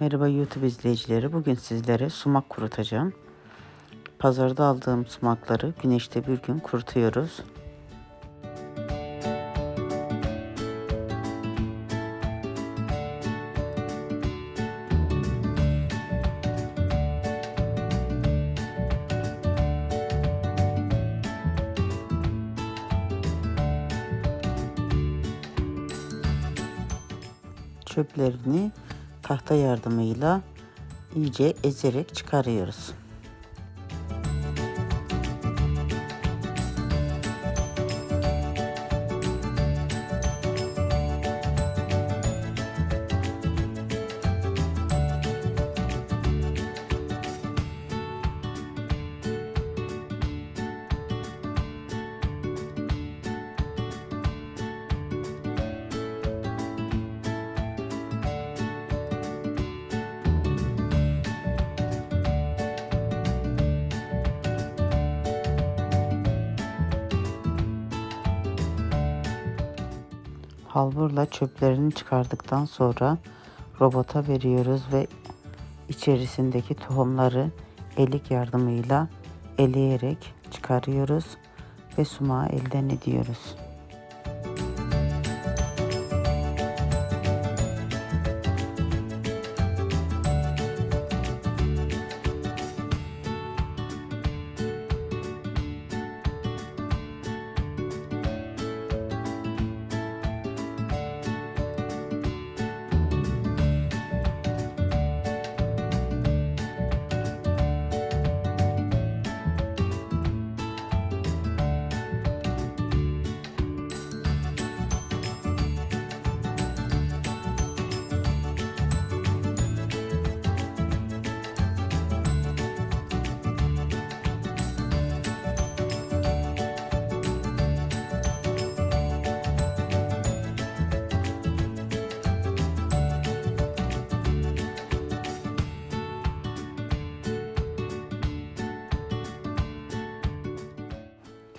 Merhaba YouTube izleyicileri. Bugün sizlere sumak kurutacağım. Pazarda aldığım sumakları güneşte bir gün kurutuyoruz. Çöplerini tahta yardımıyla iyice ezerek çıkarıyoruz. Halburla çöplerini çıkardıktan sonra robota veriyoruz ve içerisindeki tohumları elik yardımıyla eleyerek çıkarıyoruz ve sumağı elden ediyoruz.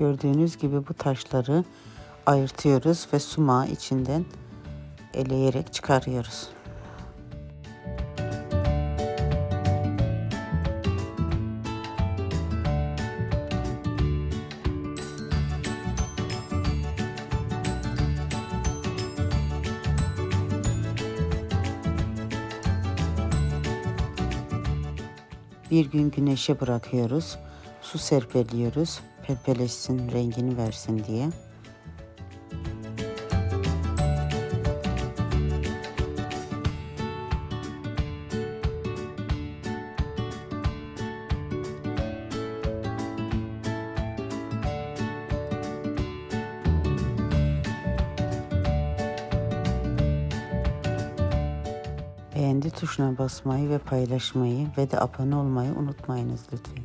Gördüğünüz gibi bu taşları ayırtıyoruz ve sumağı içinden eleyerek çıkarıyoruz. Bir gün güneşe bırakıyoruz. Su serpeliyoruz. Pepeleşsin, rengini versin diye. Beğendi tuşuna basmayı ve paylaşmayı ve de abone olmayı unutmayınız lütfen.